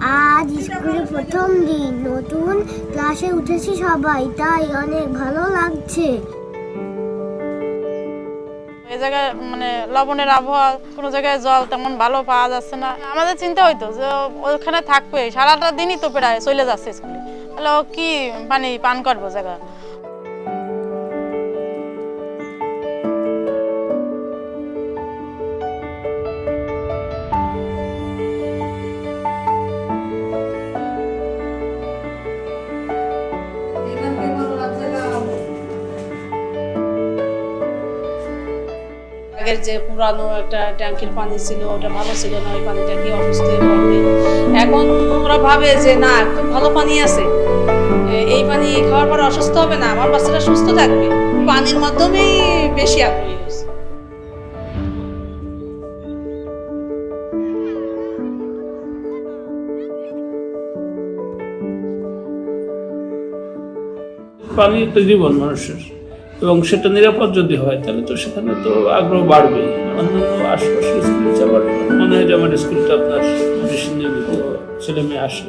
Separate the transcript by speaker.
Speaker 1: আজ স্কুলে প্রথম দিন। নতুন ক্লাসে উঠেছি সবাই, তাই অনেক ভালো লাগছে।
Speaker 2: এই জায়গায় মানে লবণের আবহাওয়া, কোনো জায়গায় জল তেমন ভালো পাওয়া যাচ্ছে না। আমাদের চিন্তা হইতো যে ওখানে থাকবে, সারাটা দিনই তো প্রায় চলে যাচ্ছে স্কুলে। তাহলে কি পানি পান করব জায়গা?
Speaker 3: আগের যে পুরানো একটা ট্যাঙ্কির পানি ছিল, ওটা ভালো ছিল না, ওই পানিটা কি অসুস্থ হয়ে পড়বে এখন ওরা ভাবে যে, না, খুব ভালো পানি আছে। এই পানি খাওয়ার পর অসুস্থ হবে না, আমার বাচ্চাটা সুস্থ থাকবে। পানির মাধ্যমেই বেশি আগ্রহী হয়েছে।
Speaker 4: পানি একটা জীবন মানুষের। এবং সেটা নিরাপদ যদি হয়, তাহলে তো সেখানে তো আগ্রহ বাড়বেই। অন্যান্য আশপাশের স্কুলে যাওয়ার মনে হয় যে আমার স্কুলটা আপনার ছেলে মেয়ে আসে।